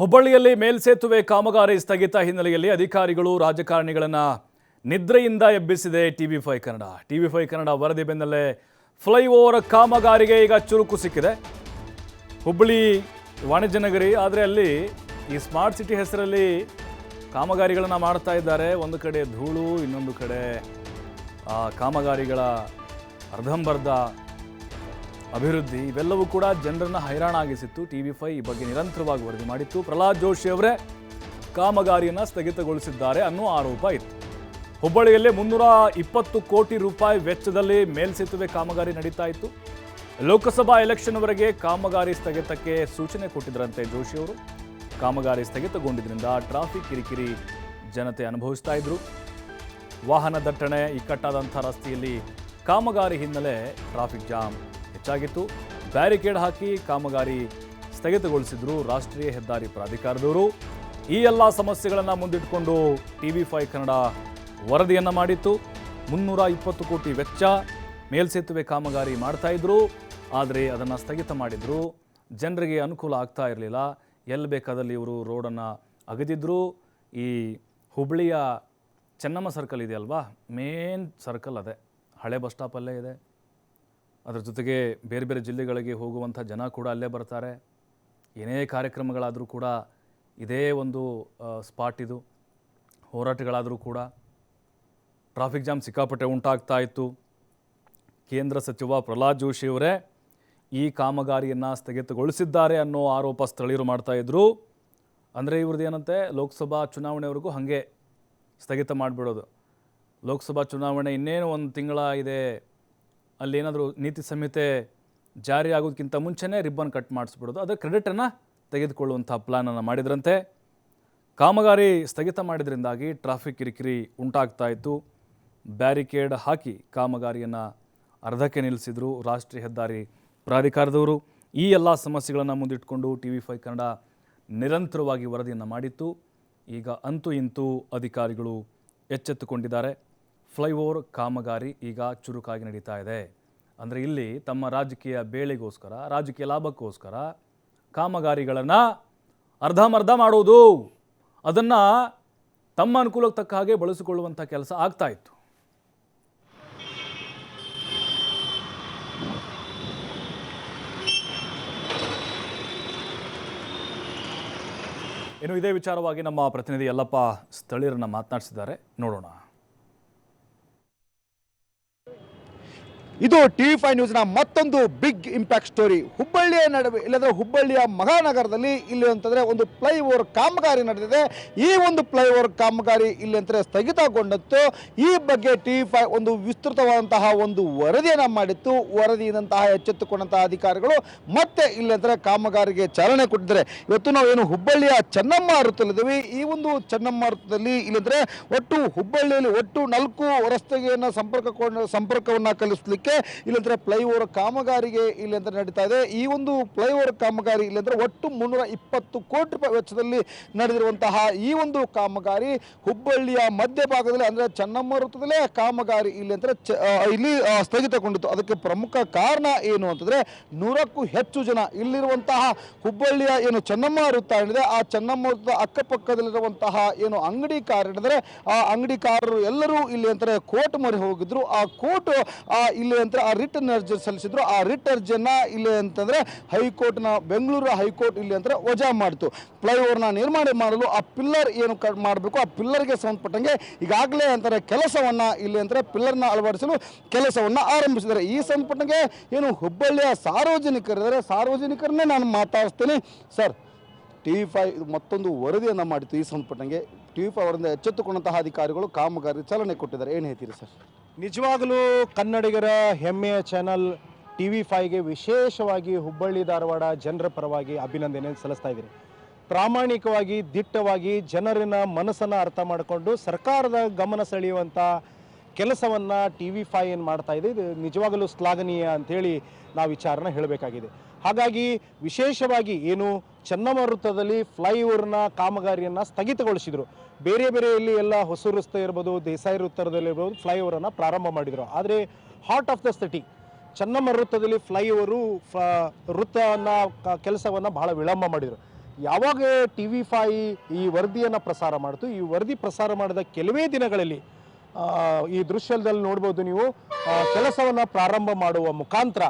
ಹುಬ್ಬಳ್ಳಿಯಲ್ಲಿ ಮೇಲ್ಸೇತುವೆ ಕಾಮಗಾರಿ ಸ್ಥಗಿತ ಹಿನ್ನೆಲೆಯಲ್ಲಿ ಅಧಿಕಾರಿಗಳು ರಾಜಕಾರಣಿಗಳನ್ನು ನಿದ್ರೆಯಿಂದ ಎಬ್ಬಿಸಿದೆ TV five Kannada. TV five Kannada ವರದಿ ಬೆನ್ನಲ್ಲೇ ಫ್ಲೈಓವರ್ ಕಾಮಗಾರಿಗೆ ಈಗ ಚುರುಕು ಸಿಕ್ಕಿದೆ. ಹುಬ್ಬಳ್ಳಿ ವಾಣಿಜ್ಯ ನಗರಿ, ಆದರೆ ಅಲ್ಲಿ ಈ ಸ್ಮಾರ್ಟ್ ಸಿಟಿ ಹೆಸರಲ್ಲಿ ಕಾಮಗಾರಿಗಳನ್ನು ಮಾಡ್ತಾ ಇದ್ದಾರೆ. ಒಂದು ಕಡೆ ಧೂಳು, ಇನ್ನೊಂದು ಕಡೆ ಕಾಮಗಾರಿಗಳ ಅರ್ಧಂಬರ್ಧ ಅಭಿವೃದ್ಧಿ ಇವೆಲ್ಲವೂ ಕೂಡ ಜನರನ್ನು ಹೈರಾಣಾಗಿಸಿತ್ತು. ಟಿ ವಿ ಫೈ ಈ ಬಗ್ಗೆ ನಿರಂತರವಾಗಿ ವರದಿ ಮಾಡಿತ್ತು. ಪ್ರಹ್ಲಾದ್ ಜೋಶಿ ಅವರೇ ಕಾಮಗಾರಿಯನ್ನು ಸ್ಥಗಿತಗೊಳಿಸಿದ್ದಾರೆ ಅನ್ನೋ ಆರೋಪ ಇತ್ತು. ಹುಬ್ಬಳ್ಳಿಯಲ್ಲಿ ಮುನ್ನೂರ ಇಪ್ಪತ್ತು ಕೋಟಿ ರೂಪಾಯಿ ವೆಚ್ಚದಲ್ಲಿ ಮೇಲ್ಸೇತುವೆ ಕಾಮಗಾರಿ ನಡೀತಾ ಇತ್ತು. ಲೋಕಸಭಾ ಎಲೆಕ್ಷನ್ವರೆಗೆ ಕಾಮಗಾರಿ ಸ್ಥಗಿತಕ್ಕೆ ಸೂಚನೆ ಕೊಟ್ಟಿದ್ರಂತೆ ಜೋಶಿ ಅವರು. ಕಾಮಗಾರಿ ಸ್ಥಗಿತಗೊಂಡಿದ್ದರಿಂದ ಟ್ರಾಫಿಕ್ ಕಿರಿಕಿರಿ ಜನತೆ ಅನುಭವಿಸ್ತಾ ಇದ್ರು. ವಾಹನ ದಟ್ಟಣೆ ಇಕ್ಕಟ್ಟಾದಂಥ ರಸ್ತೆಯಲ್ಲಿ ಕಾಮಗಾರಿ ಹಿನ್ನೆಲೆ ಟ್ರಾಫಿಕ್ ಜಾಮ್ ಹೆಚ್ಚಾಗಿತ್ತು. ಬ್ಯಾರಿಕೇಡ್ ಹಾಕಿ ಕಾಮಗಾರಿ ಸ್ಥಗಿತಗೊಳಿಸಿದ್ರು ರಾಷ್ಟ್ರೀಯ ಹೆದ್ದಾರಿ ಪ್ರಾಧಿಕಾರದವರು. ಈ ಎಲ್ಲ ಸಮಸ್ಯೆಗಳನ್ನು ಮುಂದಿಟ್ಟುಕೊಂಡು ಟಿ ವಿ ಫೈವ್ ಕನ್ನಡ ವರದಿಯನ್ನು ಮಾಡಿತ್ತು. ಮುನ್ನೂರ ಇಪ್ಪತ್ತು ಕೋಟಿ ವೆಚ್ಚ ಮೇಲ್ಸೇತುವೆ ಕಾಮಗಾರಿ ಮಾಡ್ತಾ ಇದ್ರು. ಆದರೆ ಅದನ್ನು ಸ್ಥಗಿತ ಮಾಡಿದ್ರು. ಜನರಿಗೆ ಅನುಕೂಲ ಆಗ್ತಾ ಇರಲಿಲ್ಲ. ಎಲ್ಲಿ ಬೇಕಾದಲ್ಲಿ ಇವರು ರೋಡನ್ನು ಅಗದಿದ್ರು. ಈ ಹುಬ್ಬಳ್ಳಿಯ ಚೆನ್ನಮ್ಮ ಸರ್ಕಲ್ ಇದೆಯಲ್ವಾ ಮೇನ್ ಸರ್ಕಲ್ ಅದೇ. ಹಳೆ ಬಸ್ ಸ್ಟಾಪಲ್ಲೇ ಇದೆ. ಅದರ ಜೊತೆಗೆ ಬೇರೆ ಬೇರೆ ಜಿಲ್ಲೆಗಳಿಗೆ ಹೋಗುವಂಥ ಜನ ಕೂಡ ಅಲ್ಲೇ ಬರ್ತಾರೆ. ಏನೇ ಕಾರ್ಯಕ್ರಮಗಳಾದರೂ ಕೂಡ ಇದೇ ಒಂದು ಸ್ಪಾಟ್ ಇದು. ಹೋರಾಟಗಳಾದರೂ ಕೂಡ ಟ್ರಾಫಿಕ್ ಜಾಮ್ ಸಿಕ್ಕಾಪಟ್ಟೆ ಉಂಟಾಗ್ತಾ ಇತ್ತು. ಕೇಂದ್ರ ಸಚಿವ ಪ್ರಹ್ಲಾದ್ ಜೋಶಿ ಅವರೇ ಈ ಕಾಮಗಾರಿಯನ್ನು ಸ್ಥಗಿತಗೊಳಿಸಿದ್ದಾರೆ ಅನ್ನೋ ಆರೋಪ ಸ್ಥಳೀಯರು ಮಾಡ್ತಾ ಇದ್ರು. ಅಂದರೆ ಇವ್ರದ್ದು ಏನಂತೆ, ಲೋಕಸಭಾ ಚುನಾವಣೆವರೆಗೂ ಹಾಗೆ ಸ್ಥಗಿತ ಮಾಡಿಬಿಡೋದು. ಲೋಕಸಭಾ ಚುನಾವಣೆ ಇನ್ನೇನು ಒಂದು ತಿಂಗಳ ಇದೆ ಅಲ್ಲಿ ಏನಾದರೂ ನೀತಿ ಸಂಹಿತೆ ಜಾರಿ ಆಗೋದಕ್ಕಿಂತ ಮುಂಚೆನೇ ರಿಬ್ಬನ್ ಕಟ್ ಮಾಡಿಸ್ಬಿಡೋದು. ಅದರ ಕ್ರೆಡಿಟನ್ನು ತೆಗೆದುಕೊಳ್ಳುವಂಥ ಪ್ಲ್ಯಾನನ್ನು ಮಾಡಿದ್ರಂತೆ. ಕಾಮಗಾರಿ ಸ್ಥಗಿತ ಮಾಡಿದ್ರಿಂದಾಗಿ ಟ್ರಾಫಿಕ್ ಕಿರಿಕಿರಿ ಉಂಟಾಗ್ತಾ ಇತ್ತು. ಬ್ಯಾರಿಕೇಡ್ ಹಾಕಿ ಕಾಮಗಾರಿಯನ್ನು ಅರ್ಧಕ್ಕೆ ನಿಲ್ಲಿಸಿದರು ರಾಷ್ಟ್ರೀಯ ಹೆದ್ದಾರಿ ಪ್ರಾಧಿಕಾರದವರು. ಈ ಎಲ್ಲ ಸಮಸ್ಯೆಗಳನ್ನು ಮುಂದಿಟ್ಕೊಂಡು ಟಿ ವಿ ಫೈವ್ ಕನ್ನಡ ನಿರಂತರವಾಗಿ ವರದಿಯನ್ನು ಮಾಡಿತ್ತು. ಈಗ ಅಂತೂ ಇಂತೂ ಅಧಿಕಾರಿಗಳು ಎಚ್ಚೆತ್ತುಕೊಂಡಿದ್ದಾರೆ. ಫ್ಲೈಓವರ್ ಕಾಮಗಾರಿ ಈಗ ಚುರುಕಾಗಿ ನಡೀತಾ ಇದೆ. ಅಂದರೆ ಇಲ್ಲಿ ತಮ್ಮ ರಾಜಕೀಯ ಬೇಳೆಗೋಸ್ಕರ, ರಾಜಕೀಯ ಲಾಭಕ್ಕೋಸ್ಕರ ಕಾಮಗಾರಿಗಳನ್ನು ಅರ್ಧಮರ್ಧ ಮಾಡೋದು. ಅದನ್ನು ತಮ್ಮ ಅನುಕೂಲಕ್ಕೆ ತಕ್ಕ ಹಾಗೆ ಬಳಸಿಕೊಳ್ಳುವಂಥ ಕೆಲಸ ಆಗ್ತಾ ಇತ್ತು. ಇನ್ನು ಇದೇ ವಿಚಾರವಾಗಿ ನಮ್ಮ ಪ್ರತಿನಿಧಿ ಯಲ್ಲಪ್ಪ ಸ್ಥಳೀಯರನ್ನು ಮಾತನಾಡಿಸಿದ್ದಾರೆ. ನೋಡೋಣ. ಇದು ಟಿ ವಿ ಫೈವ್ ನ್ಯೂಸ್ನ ಮತ್ತೊಂದು ಬಿಗ್ ಇಂಪ್ಯಾಕ್ಟ್ ಸ್ಟೋರಿ ಹುಬ್ಬಳ್ಳಿಯ ನಡುವೆ, ಇಲ್ಲದ್ರೆ ಹುಬ್ಬಳ್ಳಿಯ ಮಹಾನಗರದಲ್ಲಿ ಇಲ್ಲಿ ಅಂತಂದರೆ ಒಂದು ಫ್ಲೈಓವರ್ ಕಾಮಗಾರಿ ನಡೆದಿದೆ. ಈ ಒಂದು ಫ್ಲೈಓವರ್ ಕಾಮಗಾರಿ ಇಲ್ಲಿ ಅಂತಂದ್ರೆ ಸ್ಥಗಿತಗೊಂಡದ್ದು ಈ ಬಗ್ಗೆ ಟಿ ವಿ ಒಂದು ವಿಸ್ತೃತವಾದಂತಹ ಒಂದು ವರದಿಯನ್ನು ಮಾಡಿತ್ತು. ವರದಿಯಿಂದಂತಹ ಎಚ್ಚೆತ್ತುಕೊಂಡಂತಹ ಅಧಿಕಾರಿಗಳು ಮತ್ತೆ ಇಲ್ಲಿ ಕಾಮಗಾರಿಗೆ ಚಾಲನೆ ಕೊಟ್ಟಿದ್ದಾರೆ. ಇವತ್ತು ನಾವು ಏನು ಹುಬ್ಬಳ್ಳಿಯ ಚೆನ್ನಮ್ಮ ವೃತ್ತದಲ್ಲಿದ್ದೀವಿ ಈ ಒಂದು ಚೆನ್ನಮ್ಮ ವೃತ್ತದಲ್ಲಿ ಇಲ್ಲಂದ್ರೆ ಒಟ್ಟು ಹುಬ್ಬಳ್ಳಿಯಲ್ಲಿ ಒಟ್ಟು ನಾಲ್ಕು ರಸ್ತೆಗೆ ಸಂಪರ್ಕ ಸಂಪರ್ಕವನ್ನು ಕಲಿಸಲಿಕ್ಕೆ ಇಲ್ಲಂದ್ರೆ ಫ್ಲೈಓವರ್ ಕಾಮಗಾರಿಗೆ ಇಲ್ಲಿ ಅಂತ ನಡೀತಾ ಇದೆ. ಈ ಒಂದು ಫ್ಲೈಓವರ್ ಕಾಮಗಾರಿ ಇಲ್ಲಂದ್ರೆ ಒಟ್ಟು ಮುನ್ನೂರ ಇಪ್ಪತ್ತು ಕೋಟಿ ರೂಪಾಯಿ ವೆಚ್ಚದಲ್ಲಿ ನಡೆದಿರುವಂತಹ ಈ ಒಂದು ಕಾಮಗಾರಿ ಹುಬ್ಬಳ್ಳಿಯ ಮಧ್ಯಭಾಗದಲ್ಲಿ ಅಂದ್ರೆ ಚೆನ್ನಮ್ಮ ವೃತ್ತದಲ್ಲೇ ಕಾಮಗಾರಿ ಇಲ್ಲಿ ಅಂದ್ರೆ ಇಲ್ಲಿ ಸ್ಥಗಿತಗೊಂಡಿತ್ತು. ಅದಕ್ಕೆ ಪ್ರಮುಖ ಕಾರಣ ಏನು ಅಂತಂದ್ರೆ ನೂರಕ್ಕೂ ಹೆಚ್ಚು ಜನ ಇಲ್ಲಿರುವಂತಹ ಹುಬ್ಬಳ್ಳಿಯ ಏನು ಚೆನ್ನಮ್ಮ ವೃತ್ತ ಏನಿದೆ, ಆ ಚೆನ್ನಮ್ಮ ವೃತ್ತದ ಅಕ್ಕಪಕ್ಕದಲ್ಲಿರುವಂತಹ ಏನು ಅಂಗಡಿ ಏನಿದ್ರೆ ಆ ಅಂಗಡಿಕಾರರು ಎಲ್ಲರೂ ಇಲ್ಲಿ ಅಂತಾರೆ ಕೋರ್ಟ್ ಮೊರೆ ಹೋಗಿದ್ರು. ಆ ಕೋರ್ಟ್ ಇಲ್ಲಿ ಅಂತ ಆ ರಿಟ್ ಅರ್ಜಿ ಸಲ್ಲಿಸಿದ್ರು. ಆ ರಿಟ್ ಅರ್ಜಿಯನ್ನ ಇಲ್ಲಿ ಅಂತಂದ್ರೆ ಹೈಕೋರ್ಟ್ನ, ಬೆಂಗಳೂರು ಹೈಕೋರ್ಟ್ ಇಲ್ಲಿ ಅಂತ ವಜಾ ಮಾಡಿತು. ಫ್ಲೈಓವರ್ನ ನಿರ್ಮಾಣ ಮಾಡಲು ಆ ಪಿಲ್ಲರ್ ಏನು ಕಟ್ ಮಾಡಬೇಕು, ಆ ಪಿಲ್ಲರ್ಗೆ ಸಂಬಂಧಪಟ್ಟಂಗೆ ಈಗಾಗಲೇ ಅಂತಾರೆ ಕೆಲಸವನ್ನ ಇಲ್ಲಿ ಪಿಲ್ಲರ್ ಪಿಲ್ಲರ್ನ ಅಳವಡಿಸಲು ಕೆಲಸವನ್ನ ಆರಂಭಿಸಿದ್ದಾರೆ. ಈ ಸಂಬಂಧಪಟ್ಟಂಗೆ ಏನು ಹುಬ್ಬಳ್ಳಿಯ ಸಾರ್ವಜನಿಕರಿದ್ದಾರೆ. ಸಾರ್ವಜನಿಕರನ್ನೇ ನಾನು ಮಾತಾಡಿಸ್ತೀನಿ. ಸರ್, ಟಿ ವಿ ಫೈ ಮತ್ತೊಂದು ವರದಿಯನ್ನು ಮಾಡಿತ್ತು ಈ ಸಂಬಂಧಪಟ್ಟಂಗೆ. ಟಿ ವಿ ಫೈ ಅವರಿಂದ ಎಚ್ಚೆತ್ತುಕೊಂಡಂತಹ ಅಧಿಕಾರಿಗಳು ಕಾಮಗಾರಿ ಚಾಲನೆ ಕೊಟ್ಟಿದ್ದಾರೆ. ಏನು ಹೇಳ್ತೀರಿ ಸರ್? ನಿಜವಾಗಲೂ ಕನ್ನಡಿಗರ ಹೆಮ್ಮೆಯ ಚಾನಲ್ ಟಿ ವಿ ಫೈವ್ಗೆ ವಿಶೇಷವಾಗಿ ಹುಬ್ಬಳ್ಳಿ ಧಾರವಾಡ ಜನರ ಪರವಾಗಿ ಅಭಿನಂದನೆ ಸಲ್ಲಿಸ್ತಾ ಇದ್ದೀನಿ. ಪ್ರಾಮಾಣಿಕವಾಗಿ, ದಿಟ್ಟವಾಗಿ ಜನರಿನ ಮನಸ್ಸನ್ನು ಅರ್ಥ ಮಾಡಿಕೊಂಡು ಸರ್ಕಾರದ ಗಮನ ಸೆಳೆಯುವಂಥ ಕೆಲಸವನ್ನು ಟಿ ವಿ ಫೈ ಏನು ಮಾಡ್ತಾ ಇದೆ, ಇದು ನಿಜವಾಗಲೂ ಶ್ಲಾಘನೀಯ ಅಂಥೇಳಿ ನಾವು ವಿಚಾರನ ಹೇಳಬೇಕಾಗಿದೆ. ಹಾಗಾಗಿ ವಿಶೇಷವಾಗಿ ಏನು ಚೆನ್ನಮ್ಮ ವೃತ್ತದಲ್ಲಿ ಫ್ಲೈಓವರ್ನ ಕಾಮಗಾರಿಯನ್ನು ಸ್ಥಗಿತಗೊಳಿಸಿದರು. ಬೇರೆ ಬೇರೆ ಇಲ್ಲಿ ಎಲ್ಲ ಹೊಸ ರಸ್ತೆ ಇರ್ಬೋದು, ದೇಸಾಯಿ ವೃತ್ತದಲ್ಲಿರ್ಬೋದು ಫ್ಲೈಓವರನ್ನು ಪ್ರಾರಂಭ ಮಾಡಿದರು. ಆದರೆ heart of the city Chennamma ವೃತ್ತದಲ್ಲಿ ಫ್ಲೈಓವರು ಫ ವೃತ್ತವನ್ನು ಕೆಲಸವನ್ನು ಬಹಳ ವಿಳಂಬ ಮಾಡಿದರು. ಯಾವಾಗ ಟಿ ವಿ ಫೈ ಈ ವರದಿಯನ್ನು ಪ್ರಸಾರ ಮಾಡಿತು, ಈ ವರದಿ ಪ್ರಸಾರ ಮಾಡಿದ ಕೆಲವೇ ದಿನಗಳಲ್ಲಿ ಈ ದೃಶ್ಯದಲ್ಲಿ ನೋಡ್ಬೋದು ನೀವು ಕೆಲಸವನ್ನು ಪ್ರಾರಂಭ ಮಾಡುವ ಮುಖಾಂತರ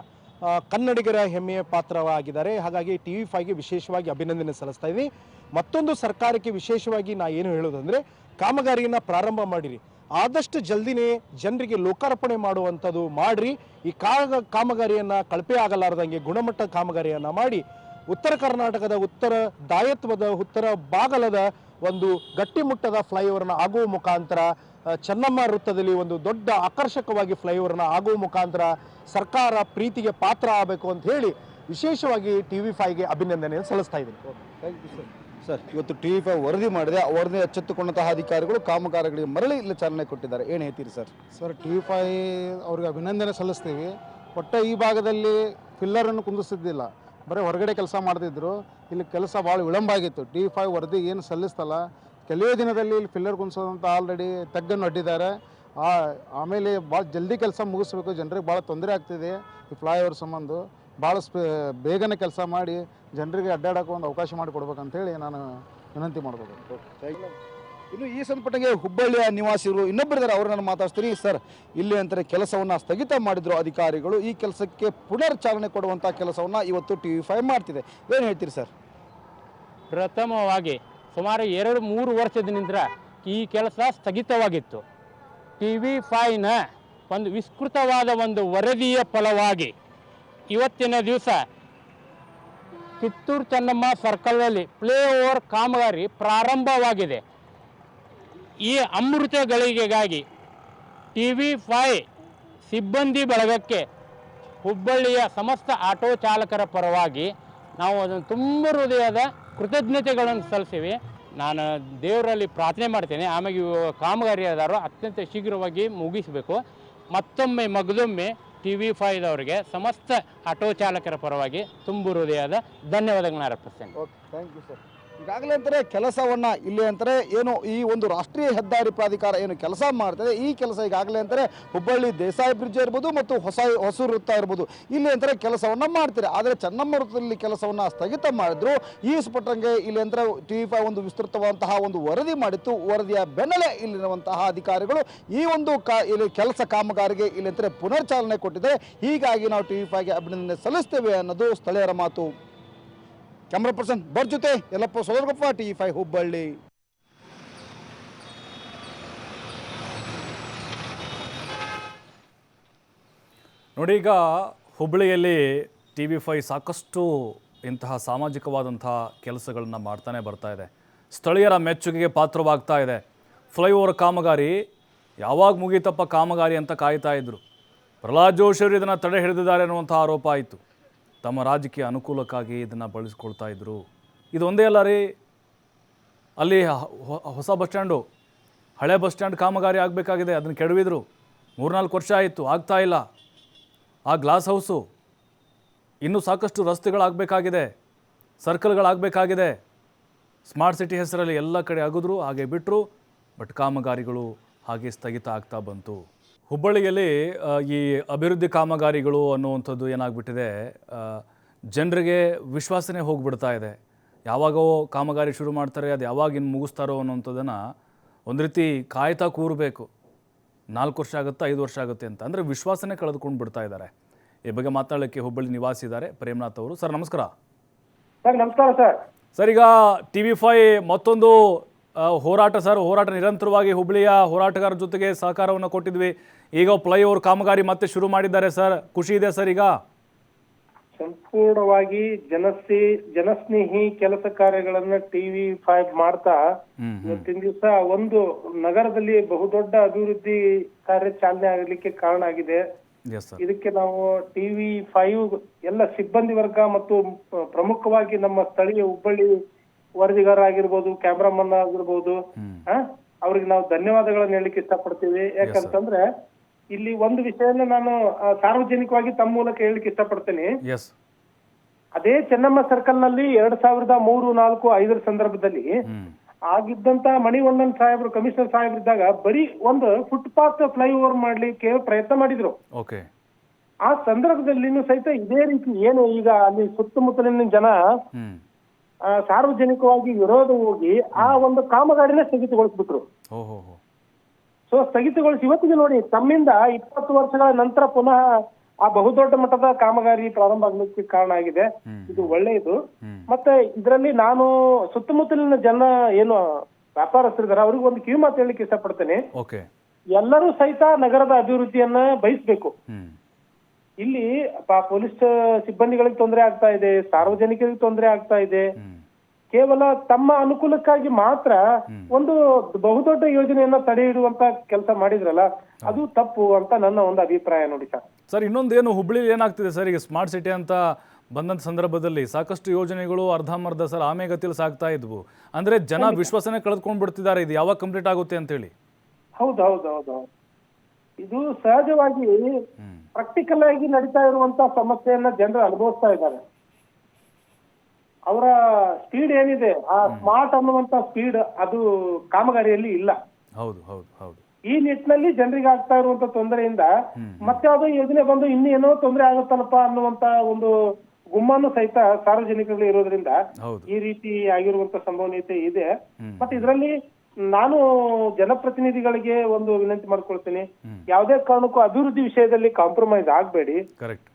ಕನ್ನಡಿಗರ ಹೆಮ್ಮೆಯ ಪಾತ್ರವಾಗಿದ್ದಾರೆ. ಹಾಗಾಗಿ ಟಿ ವಿ ಫೈಗೆ ವಿಶೇಷವಾಗಿ ಅಭಿನಂದನೆ ಸಲ್ಲಿಸ್ತಾ ಇದ್ದೀನಿ ಮತ್ತೊಂದು ಸರ್ಕಾರಕ್ಕೆ ವಿಶೇಷವಾಗಿ ನಾ ಏನು ಹೇಳೋದಂದರೆ ಕಾಮಗಾರಿಯನ್ನು ಪ್ರಾರಂಭ ಮಾಡಿರಿ. ಆದಷ್ಟು ಜಲ್ದಿನೇ ಜನರಿಗೆ ಲೋಕಾರ್ಪಣೆ ಮಾಡುವಂಥದ್ದು ಮಾಡ್ರಿ. ಈ ಕಾಗ ಕಾಮಗಾರಿಯನ್ನು ಕಳಪೆ ಆಗಲಾರ್ದಂಗೆ ಗುಣಮಟ್ಟ ಕಾಮಗಾರಿಯನ್ನು ಮಾಡಿ ಉತ್ತರ ಕರ್ನಾಟಕದ ಉತ್ತರ ದಾಯತ್ವದ ಉತ್ತರ ಬಾಗಲದ ಒಂದು ಗಟ್ಟಿಮುಟ್ಟದ ಫ್ಲೈಓವರ್ನ ಆಗುವ ಮುಖಾಂತರ ಚೆನ್ನಮ್ಮ ವೃತ್ತದಲ್ಲಿ ಒಂದು ದೊಡ್ಡ ಆಕರ್ಷಕವಾಗಿ ಫ್ಲೈಓವರ್ನ ಆಗುವ ಮುಖಾಂತರ ಸರ್ಕಾರ ಪ್ರೀತಿಗೆ ಪಾತ್ರ ಆಗಬೇಕು ಅಂತ ಹೇಳಿ ವಿಶೇಷವಾಗಿ ಟಿ ವಿ ಫೈಗೆ ಅಭಿನಂದನೆಯನ್ನು ಸಲ್ಲಿಸ್ತಾ ಇದ್ದೀನಿ. ಸರ್, ಇವತ್ತು ಟಿ ವಿ ವರದಿ ಮಾಡಿದೆ. ಆ ವರದಿ ಎಚ್ಚೆತ್ತುಕೊಂಡಂತಹ ಅಧಿಕಾರಿಗಳು, ಕಾಮಗಾರಿಗಳಿಗೆ ಮರಳಿ ಇಲ್ಲಿ ಚಾಲನೆ ಕೊಟ್ಟಿದ್ದಾರೆ. ಏನು ಹೇಳ್ತೀರಿ sir? Sir T V five ಅವ್ರಿಗೆ ಅಭಿನಂದನೆ ಸಲ್ಲಿಸ್ತೀವಿ. ಒಟ್ಟು ಈ ಭಾಗದಲ್ಲಿ ಪಿಲ್ಲರನ್ನು ಕುಂದಿಸ್ತಿದ್ದಿಲ್ಲ ಬರೀ ಹೊರಗಡೆ ಕೆಲಸ ಮಾಡ್ತಿದ್ರು. ಇಲ್ಲಿ ಕೆಲಸ ಭಾಳ ವಿಳಂಬ ಆಗಿತ್ತು. ಟಿ ವಿ ಫೈ ವರದಿ ಏನು ಸಲ್ಲಿಸ್ತಲ್ಲ? ಕೆಲವೇ ದಿನದಲ್ಲಿ ಇಲ್ಲಿ ಫಿಲ್ಲರ್ ಕುಂದಿಸೋದಂತ ಆಲ್ರೆಡಿ ತಗ್ಗನ್ನು ಅಡ್ಡಿದ್ದಾರೆ. ಆಮೇಲೆ ಭಾಳ ಜಲ್ದಿ ಕೆಲಸ ಮುಗಿಸ್ಬೇಕು. ಜನರಿಗೆ ಭಾಳ ತೊಂದರೆ ಆಗ್ತಿದೆ ಈ ಫ್ಲೈಓವರ್ ಸಂಬಂಧ. ಭಾಳ ಸ್ಪೇ ಬೇಗನೆ ಕೆಲಸ ಮಾಡಿ ಜನರಿಗೆ ಅಡ್ಡಾಡೋಕೆ ಒಂದು ಅವಕಾಶ ಮಾಡಿಕೊಡ್ಬೇಕಂತೇಳಿ ನಾನು ವಿನಂತಿ ಮಾಡ್ಬೋದು. ಇನ್ನು ಈ ಸಂದರ್ಭಗೆ ಹುಬ್ಬಳ್ಳಿಯ ನಿವಾಸಿಗಳು ಇನ್ನೊಬ್ಬರಿದ್ದಾರೆ ಅವ್ರನ್ನ ಮಾತಾಡ್ತೀನಿ ಸರ್ ಇಲ್ಲಿ ಅಂತಾರೆ ಕೆಲಸವನ್ನು ಸ್ಥಗಿತ ಮಾಡಿದ್ರು ಅಧಿಕಾರಿಗಳು. ಈ ಕೆಲಸಕ್ಕೆ ಪುನರ್ ಚಾಲನೆ ಕೊಡುವಂಥ ಕೆಲಸವನ್ನ ಇವತ್ತು ಟಿ ವಿ ಫೈ ಮಾಡ್ತಿದೆ. ಏನು ಹೇಳ್ತೀರಿ ಸರ್? ಪ್ರಥಮವಾಗಿ ಸುಮಾರು ಎರಡು ಮೂರು ವರ್ಷದಿಂದ ನಂತರ ಈ ಕೆಲಸ ಸ್ಥಗಿತವಾಗಿತ್ತು. ಟಿ ವಿ ಫೈನ ಒಂದು ವಿಸ್ತೃತವಾದ ಒಂದು ವರದಿಯ ಫಲವಾಗಿ ಇವತ್ತಿನ ದಿವಸ ಕಿತ್ತೂರು ಚೆನ್ನಮ್ಮ ಸರ್ಕಲ್ನಲ್ಲಿ ಪ್ಲೇ ಓವರ್ ಕಾಮಗಾರಿ ಪ್ರಾರಂಭವಾಗಿದೆ. ಈ ಅಮೃತ ಗಳಿಗೆಗಾಗಿ ಟಿ ವಿ ಫೈ ಸಿಬ್ಬಂದಿ ಬಳಗಕ್ಕೆ ಹುಬ್ಬಳ್ಳಿಯ ಸಮಸ್ತ ಆಟೋ ಚಾಲಕರ ಪರವಾಗಿ ನಾವು ಅದನ್ನು ತುಂಬ ಹೃದಯದ ಕೃತಜ್ಞತೆಗಳನ್ನು ಸಲ್ಲಿಸಿವೆ. ನಾನು ದೇವರಲ್ಲಿ ಪ್ರಾರ್ಥನೆ ಮಾಡ್ತೇನೆ. ಆಮೇಲೆ ಇವು ಕಾಮಗಾರಿ ಅದಾರೋ ಅತ್ಯಂತ ಶೀಘ್ರವಾಗಿ ಮುಗಿಸಬೇಕು. ಮತ್ತೊಮ್ಮೆ ಮಗದೊಮ್ಮೆ ಟಿ ವಿ ಫೈವ್ದವರಿಗೆ ಸಮಸ್ತ ಆಟೋ ಚಾಲಕರ ಪರವಾಗಿ ತುಂಬು ಹೃದಯದ ಧನ್ಯವಾದಗಳನ್ನ ಅರ್ಪಿಸ್ತೇನೆ. ಓಕೆ ಥ್ಯಾಂಕ್ ಯು ಸರ್ ಈಗಾಗಲೇ ಅಂತಾರೆ ಕೆಲಸವನ್ನ ಇಲ್ಲಿ ಅಂತಾರೆ, ಏನು ಈ ಒಂದು ರಾಷ್ಟ್ರೀಯ ಹೆದ್ದಾರಿ ಪ್ರಾಧಿಕಾರ ಏನು ಕೆಲಸ ಮಾಡ್ತದೆ, ಈ ಕೆಲಸ ಈಗಾಗಲೇ ಅಂತಾರೆ ಹುಬ್ಬಳ್ಳಿ ದೇಸಾಯಿ ಬ್ರಿಡ್ಜ್ ಇರ್ಬೋದು ಮತ್ತು ಹೊಸ ಹೊಸೂರು ವೃತ್ತ ಇರ್ಬೋದು. ಇಲ್ಲಿ ಅಂತಾರೆ ಕೆಲಸವನ್ನ ಮಾಡ್ತಾರೆ. ಆದರೆ ಚೆನ್ನಮ್ಮ ವೃತ್ತದಲ್ಲಿ ಕೆಲಸವನ್ನ ಸ್ಥಗಿತ ಮಾಡಿದ್ರು, ಈ ಸ್ಫೋಟಂಗೆ ಇಲ್ಲಿ ಅಂದರೆ ಟಿ ವಿ ಒಂದು ವಿಸ್ತೃತವಾದಂತಹ ಒಂದು ವರದಿ ಮಾಡಿತ್ತು. ವರದಿಯ ಬೆನ್ನಲೆ ಇಲ್ಲಿರುವಂತಹ ಅಧಿಕಾರಿಗಳು ಈ ಒಂದು ಕಾ, ಇಲ್ಲಿ ಕೆಲಸ ಕಾಮಗಾರಿಗೆ ಇಲ್ಲಿ ಅಂತಾರೆ ಪುನರ್ಚಾಲನೆ ಕೊಟ್ಟಿದೆ. ಹೀಗಾಗಿ ನಾವು ಟಿ ವಿ ಅಭಿನಂದನೆ ಸಲ್ಲಿಸ್ತೇವೆ ಅನ್ನೋದು ಸ್ಥಳೀಯರ ಮಾತು. ಕ್ಯಾಮ್ರಾ ಪರ್ಸನ್ ಬರ್ ಜೊತೆ ಎಲ್ಲಪ್ಪ ಸೋದರಗೊಪ್ಪ ಟಿ ಫೈ ಹುಬ್ಬಳ್ಳಿ ನೋಡಿ, ಈಗ ಹುಬ್ಬಳ್ಳಿಯಲ್ಲಿ ಟಿ ವಿ ಫೈ ಸಾಕಷ್ಟು ಇಂತಹ ಸಾಮಾಜಿಕವಾದಂತಹ ಕೆಲಸಗಳನ್ನು ಮಾಡ್ತಾನೆ ಬರ್ತಾ ಇದೆ. ಸ್ಥಳೀಯರ ಮೆಚ್ಚುಗೆಗೆ ಪಾತ್ರವಾಗ್ತಾ ಇದೆ. ಫ್ಲೈಓವರ್ ಕಾಮಗಾರಿ ಯಾವಾಗ ಮುಗೀತಪ್ಪ ಕಾಮಗಾರಿ ಅಂತ ಕಾಯ್ತಾ ಇದ್ರು. ಪ್ರಹ್ಲಾದ್ ಜೋಶಿಯವರು ಇದನ್ನು ತಡೆ ಹಿಡಿದಿದ್ದಾರೆ ಅನ್ನುವಂಥ ಆರೋಪ ಆಯಿತು. ತಮ್ಮ ರಾಜಕೀಯ ಅನುಕೂಲಕ್ಕಾಗಿ ಇದನ್ನು ಬಳಸ್ಕೊಳ್ತಾ ಇದ್ದರು ಇದು ಒಂದೇ ಅಲ್ಲ ರೀ. ಅಲ್ಲಿ ಹೊಸ ಬಸ್ ಸ್ಟ್ಯಾಂಡು, ಹಳೆ ಬಸ್ ಸ್ಟ್ಯಾಂಡ್ ಕಾಮಗಾರಿ ಆಗಬೇಕಾಗಿದೆ, ಅದನ್ನು ಕೆಡವಿದ್ರು. ಮೂರ್ನಾಲ್ಕು ವರ್ಷ ಆಯಿತು, ಆಗ್ತಾ ಇಲ್ಲ. ಆ ಗ್ಲಾಸ್ ಹೌಸು, ಇನ್ನೂ ಸಾಕಷ್ಟು ರಸ್ತೆಗಳಾಗಬೇಕಾಗಿದೆ, ಸರ್ಕಲ್ಗಳಾಗಬೇಕಾಗಿದೆ. ಸ್ಮಾರ್ಟ್ ಸಿಟಿ ಹೆಸರಲ್ಲಿ ಎಲ್ಲ ಕಡೆ ಆಗಿದ್ರು ಹಾಗೆ ಬಿಟ್ಟರು ಬಟ್ ಕಾಮಗಾರಿಗಳು ಹಾಗೆ ಸ್ಥಗಿತ ಆಗ್ತಾ ಬಂತು. ಹುಬ್ಬಳ್ಳಿಯಲ್ಲಿ ಈ ಅಭಿವೃದ್ಧಿ ಕಾಮಗಾರಿಗಳು ಅನ್ನುವಂಥದ್ದು ಏನಾಗ್ಬಿಟ್ಟಿದೆ ಜನರಿಗೆ ವಿಶ್ವಾಸನೆ ಹೋಗ್ಬಿಡ್ತಾ ಇದೆ. ಯಾವಾಗೋ ಕಾಮಗಾರಿ ಶುರು ಮಾಡ್ತಾರೆ ಅದು ಯಾವಾಗ ಇನ್ನು ಮುಗಿಸ್ತಾರೋ ಅನ್ನೋಂಥದ್ದನ್ನು ಒಂದು ರೀತಿ ಕಾಯ್ತಾ ಕೂರಬೇಕು. ನಾಲ್ಕು ವರ್ಷ ಆಗುತ್ತೆ ಐದು ವರ್ಷ ಆಗುತ್ತೆ ಅಂತ. ಅಂದರೆ ವಿಶ್ವಾಸನೆ ಕಳೆದುಕೊಂಡು ಬಿಡ್ತಾ ಇದ್ದಾರೆ. ಈ ಬಗ್ಗೆ ಮಾತಾಡಲಿಕ್ಕೆ ಹುಬ್ಬಳ್ಳಿ ನಿವಾಸಿ ಇದ್ದಾರೆ ಪ್ರೇಮನಾಥ್ ಅವರು. ಸರ್ ನಮಸ್ಕಾರ. ಸರ್ ನಮಸ್ಕಾರ ಸರ್. ಸರ್ ಈಗ ಟಿ ವಿ ಫೈ ಮತ್ತೊಂದು ಹೋರಾಟ ಸರ್ ಹೋರಾಟ ನಿರಂತರವಾಗಿ ಹುಬ್ಬಳ್ಳಿಯ ಹೋರಾಟಗಾರರ ಜೊತೆಗೆ ಸಹಕಾರವನ್ನು ಕೊಟ್ಟಿದ್ವಿ. ಈಗ ಫ್ಲೈಓವರ್ ಕಾಮಗಾರಿ ಮತ್ತೆ ಶುರು ಮಾಡಿದ್ದಾರೆ ಸರ್. ಖುಷಿ ಇದೆ ಸರ್ ಈಗ? ಸಂಪೂರ್ಣವಾಗಿ ಜನಸ್ಸಿ ಜನಸ್ನೇಹಿ ಕೆಲಸ ಕಾರ್ಯಗಳನ್ನ ಟಿವಿ ಫೈವ್ ಮಾಡ್ತಾ ಇವತ್ತಿನ ದಿವಸ ಒಂದು ನಗರದಲ್ಲಿ ಬಹುದೊಡ್ಡ ಅಭಿವೃದ್ಧಿ ಕಾರ್ಯ ಚಾಲನೆ ಆಗಲಿಕ್ಕೆ ಕಾರಣ ಆಗಿದೆ. ಇದಕ್ಕೆ ನಾವು ಟಿವಿ ಫೈವ್ ಎಲ್ಲ ಸಿಬ್ಬಂದಿ ವರ್ಗ ಮತ್ತು ಪ್ರಮುಖವಾಗಿ ನಮ್ಮ ಸ್ಥಳೀಯ ಹುಬ್ಬಳ್ಳಿ ವರದಿಗಾರ ಆಗಿರ್ಬೋದು ಕ್ಯಾಮ್ರಾಮನ್ ಆಗಿರ್ಬೋದು. ಅವ್ರಿಗೆ ನಾವು ಧನ್ಯವಾದಗಳನ್ನ ಹೇಳಲಿಕ್ಕೆ ಇಷ್ಟಪಡ್ತೀವಿ. ಯಾಕಂತಂದ್ರೆ ಇಲ್ಲಿ ಒಂದು ವಿಷಯನ ನಾನು ಸಾರ್ವಜನಿಕವಾಗಿ ತಮ್ಮ ಮೂಲಕ ಹೇಳಲಿಕ್ಕೆ ಇಷ್ಟಪಡ್ತೇನೆ. ಅದೇ ಚೆನ್ನಮ್ಮ ಸರ್ಕಲ್ನಲ್ಲಿ ಎರಡ್ ಸಾವಿರದ ಮೂರು ನಾಲ್ಕು ಐದರ ಸಂದರ್ಭದಲ್ಲಿ ಆಗಿದ್ದಂತ ಮಣಿವಣ್ಣನ್ ಸಾಹೇಬ್ರು ಕಮಿಷನರ್ ಸಾಹೇಬ್ರಿದ್ದಾಗ ಬರೀ ಒಂದು ಫುಟ್ಪಾತ್ ಫ್ಲೈಓವರ್ ಮಾಡ್ಲಿಕ್ಕೆ ಪ್ರಯತ್ನ ಮಾಡಿದ್ರು. ಆ ಸಂದರ್ಭದಲ್ಲಿನೂ ಸಹಿತ ಇದೇ ರೀತಿ ಏನು ಈಗ ಅಲ್ಲಿ ಸುತ್ತಮುತ್ತಲಿನ ಜನ ಸಾರ್ವಜನಿಕವಾಗಿ ವಿರೋಧ ಹೋಗಿ ಆ ಒಂದು ಕಾಮಗಾರಿನ ಸ್ಥಗಿತಗೊಳಿಸ್ಬಿಟ್ರು. ಸೊ ಸ್ಥಗಿತಗೊಳಿಸಿ ಇವತ್ತಿಗೆ ನೋಡಿ ತಮ್ಮಿಂದ ಇಪ್ಪತ್ತು ವರ್ಷಗಳ ನಂತರ ಪುನಃ ಆ ಬಹುದೊಡ್ಡ ಮಟ್ಟದ ಕಾಮಗಾರಿ ಪ್ರಾರಂಭ ಆಗ್ಲಿಕ್ಕೆ ಕಾರಣ ಆಗಿದೆ. ಇದು ಒಳ್ಳೆಯದು. ಮತ್ತೆ ಇದರಲ್ಲಿ ನಾನು ಸುತ್ತಮುತ್ತಲಿನ ಜನ ಏನು ವ್ಯಾಪಾರಸ್ಥರಿದ್ದಾರೆ ಅವ್ರಿಗೆ ಒಂದು ಕಿವಿ ಮಾತು ಹೇಳಲಿಕ್ಕೆ ಇಷ್ಟಪಡ್ತೇನೆ. ಎಲ್ಲರೂ ಸಹಿತ ನಗರದ ಅಭಿವೃದ್ಧಿಯನ್ನ ಬಯಸ್ಬೇಕು. ಇಲ್ಲಿ ಪೊಲೀಸ್ ಸಿಬ್ಬಂದಿಗಳಿಗೆ ತೊಂದರೆ ಆಗ್ತಾ ಇದೆ ಸಾರ್ವಜನಿಕರಿಗೆ ತೊಂದರೆ ಆಗ್ತಾ ಇದೆ. ಕೇವಲ ತಮ್ಮ ಅನುಕೂಲಕ್ಕಾಗಿ ಮಾತ್ರ ಒಂದು ಬಹುದೊಡ್ಡ ಯೋಜನೆಯನ್ನ ತಡೆ ಹಿಡುವಂತ ಕೆಲಸ ಮಾಡಿದ್ರಲ್ಲ ಅದು ತಪ್ಪು ಅಂತ ನನ್ನ ಒಂದು ಅಭಿಪ್ರಾಯ ನೋಡಿ ಸರ್. ಸರ್ ಇನ್ನೊಂದೇನು ಹುಬ್ಳಿ ಏನಾಗ್ತಿದೆ ಸರ್? ಈಗ ಸ್ಮಾರ್ಟ್ ಸಿಟಿ ಅಂತ ಬಂದಂತ ಸಂದರ್ಭದಲ್ಲಿ ಸಾಕಷ್ಟು ಯೋಜನೆಗಳು ಅರ್ಧಂಬರ್ಧ ಸರ್ ಆಮೇಗತಿಯಲ್ಲಿ ಸಾಗ್ತಾ ಇದ್ವು. ಅಂದ್ರೆ ಜನ ವಿಶ್ವಾಸನೆ ಕಳೆದುಕೊಂಡು ಬಿಡ್ತಿದ್ದಾರೆ ಇದು ಯಾವಾಗ ಕಂಪ್ಲೀಟ್ ಆಗುತ್ತೆ ಅಂತ ಹೇಳಿ ಹೌದು ಹೌದು ಹೌದು. ಇದು ಸಹಜವಾಗಿ ಪ್ರಾಕ್ಟಿಕಲ್ ಆಗಿ ನಡೀತಾ ಇರುವಂತ ಸಮಸ್ಯೆಯನ್ನ ಜನರು ಅನುಭವಿಸ್ತಾ ಇದ್ದಾರೆ. ಅವರ ಸ್ಪೀಡ್ ಏನಿದೆ ಆ ಸ್ಮಾರ್ಟ್ ಅನ್ನುವಂತ ಸ್ಪೀಡ್ ಅದು ಕಾಮಗಾರಿಯಲ್ಲಿ ಇಲ್ಲ. ಹೌದು ಹೌದು ಹೌದು. ಈ ನಿಟ್ಟಿನಲ್ಲಿ ಜನರಿಗೆ ಆಗ್ತಾ ಇರುವಂತ ತೊಂದರೆಯಿಂದ ಮತ್ತೆ ಅದು ಯೋಜನೆ ಬಂದು ಇನ್ನೇನೋ ತೊಂದರೆ ಆಗುತ್ತಲ್ಲಪ್ಪ ಅನ್ನುವಂತ ಒಂದು ಗುಮ್ಮನ್ನು ಸಹಿತ ಸಾರ್ವಜನಿಕರಲ್ಲಿ ಇರೋದ್ರಿಂದ ಈ ರೀತಿ ಆಗಿರುವಂತ ಸಂಭವನೀಯತೆ ಇದೆ. ಮತ್ತೆ ಇದರಲ್ಲಿ ನಾನು ಜನಪ್ರತಿನಿಧಿಗಳಿಗೆ ಒಂದು ವಿನಂತಿ ಮಾಡ್ಕೊಳ್ತೀನಿ. ಯಾವುದೇ ಕಾರಣಕ್ಕೂ ಅಭಿವೃದ್ಧಿ ವಿಷಯದಲ್ಲಿ ಕಾಂಪ್ರಮೈಸ್ ಆಗಬೇಡಿ. ಕರೆಕ್ಟ್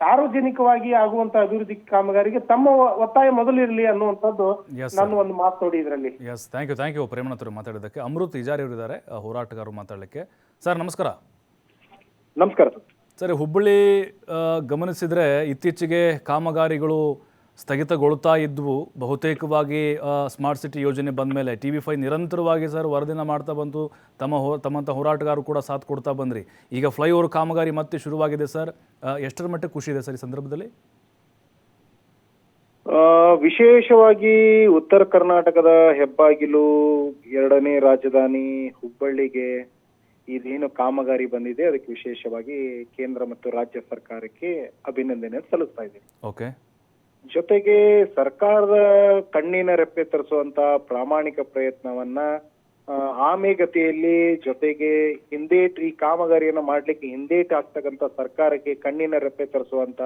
ಸಾರ್ವಜನಿಕವಾಗಿ ಆಗುವಂತ ಅಭಿವೃದ್ಧಿ ಕಾಮಗಾರಿಗೆ ತಮ್ಮ ಒತ್ತಾಯ ಮೊದಲಿರಲಿ ಅನ್ನುವಂಥದ್ದು ನಾನು ಒಂದು ಮಾತು ನೋಡಿ ಇದರಲ್ಲಿ. Yes thank you thank you ಪ್ರೇಮನಾಥರು ಮಾತಾಡೋದಕ್ಕೆ ಅಮೃತ್ ಇಜಾರಿ ಅವರಿದ್ದಾರೆ ಹೋರಾಟಗಾರರು ಮಾತಾಡಲಿಕ್ಕೆ. ಸರ್ ನಮಸ್ಕಾರ. ನಮಸ್ಕಾರ ಸರ್ ಹುಬ್ಬಳ್ಳಿ ಗಮನಿಸಿದರೆ ಇತ್ತೀಚೆಗೆ ಕಾಮಗಾರಿಗಳು ಸ್ಥಗಿತಗೊಳ್ತಾ ಇದ್ವು. ಬಹುತೇಕವಾಗಿ ಸ್ಮಾರ್ಟ್ ಸಿಟಿ ಯೋಜನೆ ಬಂದ ಮೇಲೆ ಟಿ ವಿ ಫೈ ನಿರಂತರವಾಗಿ ಸರ್ ವರದಿನ ಮಾಡ್ತಾ ಬಂತು. ತಮ್ಮ ಹೋ ತಮ್ಮಂಥ ಹೋರಾಟಗಾರರು ಕೂಡ ಸಾಥ್ ಕೊಡ್ತಾ ಬಂದ್ರಿ. ಈಗ ಫ್ಲೈಓವರ್ ಕಾಮಗಾರಿ ಮತ್ತೆ ಶುರುವಾಗಿದೆ ಸರ್. ಎಷ್ಟರ ಮಟ್ಟಿಗೆ ಖುಷಿ ಇದೆ ಸರ್ ಈ ಸಂದರ್ಭದಲ್ಲಿ? ಆ, ವಿಶೇಷವಾಗಿ ಉತ್ತರ ಕರ್ನಾಟಕದ ಹೆಬ್ಬಾಗಿಲು ಎರಡನೇ ರಾಜಧಾನಿ ಹುಬ್ಬಳ್ಳಿಗೆ ಇದೇನು ಕಾಮಗಾರಿ ಬಂದಿದೆ. ಅದಕ್ಕೆ ವಿಶೇಷವಾಗಿ ಕೇಂದ್ರ ಮತ್ತು ರಾಜ್ಯ ಸರ್ಕಾರಕ್ಕೆ ಅಭಿನಂದನೆ ಸಲ್ಲಿಸ್ತಾ ಇದ್ದೀನಿ. ಓಕೆ ಜೊತೆಗೆ ಸರ್ಕಾರದ ಕಣ್ಣಿನ ರೆಪ್ಪೆ ತರಿಸುವಂತ ಪ್ರಾಮಾಣಿಕ ಪ್ರಯತ್ನವನ್ನ ಆಮೇಗತಿಯಲ್ಲಿ ಜೊತೆಗೆ ಹಿಂದೇಟ್ ಈ ಕಾಮಗಾರಿಯನ್ನು ಮಾಡ್ಲಿಕ್ಕೆ ಹಿಂದೇಟ್ ಆಗ್ತಕ್ಕಂತ ಸರ್ಕಾರಕ್ಕೆ ಕಣ್ಣಿನ ರೆಪ್ಪೆ ತರಿಸುವಂತ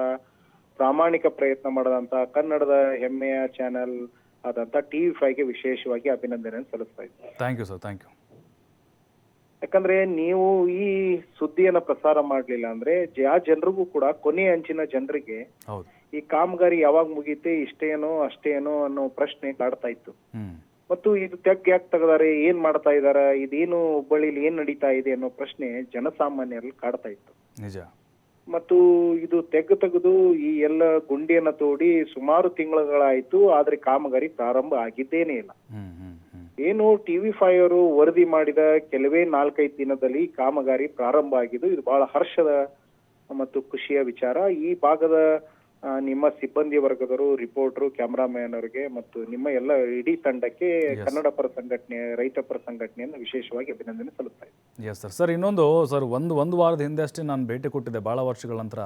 ಪ್ರಾಮಾಣಿಕ ಪ್ರಯತ್ನ ಮಾಡದಂತ ಕನ್ನಡದ ಹೆಮ್ಮೆಯ ಚಾನೆಲ್ ಆದಂತ ಟಿವಿ ಫೈವ್ಗೆ ವಿಶೇಷವಾಗಿ ಅಭಿನಂದನೆ ಸಲ್ಲಿಸ್ತಾ ಇದ್ದೀನಿ. Thank you sir thank you ಯಾಕಂದ್ರೆ ನೀವು ಈ ಸುದ್ದಿಯನ್ನ ಪ್ರಸಾರ ಮಾಡ್ಲಿಲ್ಲ ಅಂದ್ರೆ ಆ ಜನರಿಗೂ ಕೂಡ ಕೊನೆ ಅಂಚಿನ ಜನರಿಗೆ ಈ ಕಾಮಗಾರಿ ಯಾವಾಗ ಮುಗೀತೆ ಇಷ್ಟೇನೋ ಅಷ್ಟೇನೋ ಅನ್ನೋ ಪ್ರಶ್ನೆ ಕಾಡ್ತಾ ಇತ್ತು. ಮತ್ತು ಇದು ತೆಗ್ ಯಾಕೆ ತೆಗ್ದಾರೆ ಏನ್ ಮಾಡ್ತಾ ಇದಾರ ಇದೇನು ಹುಬ್ಬಳ್ಳಿಲಿ ಏನ್ ನಡೀತಾ ಇದೆ ಅನ್ನೋ ಪ್ರಶ್ನೆ ಜನಸಾಮಾನ್ಯರಲ್ಲಿ ಕಾಡ್ತಾ ಇತ್ತು. ನಿಜ. ಮತ್ತು ಇದು ತೆಗ್ ತೆಗೆದು ಈ ಎಲ್ಲ ಗುಂಡಿಯನ್ನ ತೋಡಿ ಸುಮಾರು ತಿಂಗಳುಗಳಾಯ್ತು ಆದ್ರೆ ಕಾಮಗಾರಿ ಪ್ರಾರಂಭ ಆಗಿದ್ದೇನೆ ಇಲ್ಲ. ಏನು ಟಿವಿ ಫೈವ್ ಅವರು ವರದಿ ಮಾಡಿದ ಕೆಲವೇ ನಾಲ್ಕೈದು ದಿನದಲ್ಲಿ ಕಾಮಗಾರಿ ಪ್ರಾರಂಭ ಆಗಿದ್ದು ಇದು ಬಹಳ ಹರ್ಷದ ಮತ್ತು ಖುಷಿಯ ವಿಚಾರ. ಈ ಭಾಗದ ನಿಮ್ಮ ಸಿಬ್ಬಂದಿ ವರ್ಗದವರು ರಿಪೋರ್ಟರು ಕ್ಯಾಮ್ರಾಮ್ಯಾನ್ ಅವರಿಗೆ ಮತ್ತು ನಿಮ್ಮ ಎಲ್ಲ ಇಡೀ ತಂಡಕ್ಕೆ ಕನ್ನಡ ಪರ ಸಂಘಟನೆ ರೈತ ಪರ ಸಂಘಟನೆಯನ್ನು ವಿಶೇಷವಾಗಿ ಅಭಿನಂದನೆ ಸಲ್ಲಿಸ್ತಾ ಇದ್ದೀನಿ. ಎಸ್ ಸರ್ ಸರ್ ಇನ್ನೊಂದು ಸರ್ ಒಂದು ಒಂದು ವಾರದ ಹಿಂದೆ ಅಷ್ಟೇ ನಾನು ಭೇಟಿ ಕೊಟ್ಟಿದ್ದೆ ಭಾಳ ವರ್ಷಗಳ ನಂತರ.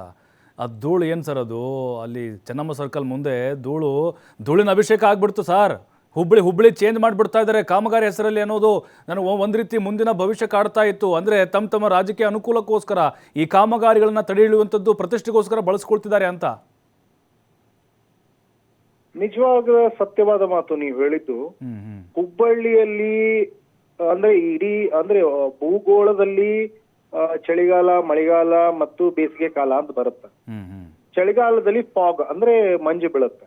ಆ ಧೂಳು ಏನು ಸರ್ ಅದು? ಅಲ್ಲಿ ಚೆನ್ನಮ್ಮ ಸರ್ಕಲ್ ಮುಂದೆ ಧೂಳು ಧೂಳಿನ ಅಭಿಷೇಕ ಆಗ್ಬಿಡ್ತು ಸರ್ ಹುಬ್ಬಳ್ಳಿ ಹುಬ್ಬಳ್ಳಿ ಚೇಂಜ್ ಮಾಡಿಬಿಡ್ತಾ ಇದ್ದಾರೆ ಕಾಮಗಾರಿ ಹೆಸರಲ್ಲಿ ಅನ್ನೋದು ನನಗೆ ಒಂದು ರೀತಿ ಮುಂದಿನ ಭವಿಷ್ಯ ಕಾಡ್ತಾ ಇತ್ತು. ಅಂದರೆ ತಮ್ಮ ತಮ್ಮ ರಾಜಕೀಯ ಅನುಕೂಲಕ್ಕೋಸ್ಕರ ಈ ಕಾಮಗಾರಿಗಳನ್ನ ತಡೆ ಹಿಡಿಯುವಂಥದ್ದು ಪ್ರತಿಷ್ಠೆಗೋಸ್ಕರ ಬಳಸ್ಕೊಳ್ತಿದ್ದಾರೆ ಅಂತ. ನಿಜವಾದ ಸತ್ಯವಾದ ಮಾತು ನೀವು ಹೇಳಿದ್ದು. ಹುಬ್ಬಳ್ಳಿಯಲ್ಲಿ ಅಂದ್ರೆ ಇಡೀ ಅಂದ್ರೆ ಭೂಗೋಳದಲ್ಲಿ ಚಳಿಗಾಲ ಮಳೆಗಾಲ ಮತ್ತು ಬೇಸಿಗೆ ಕಾಲ ಅಂತ ಬರುತ್ತೆ. ಚಳಿಗಾಲದಲ್ಲಿ ಫಾಗ್ ಅಂದ್ರೆ ಮಂಜು ಬೀಳುತ್ತೆ.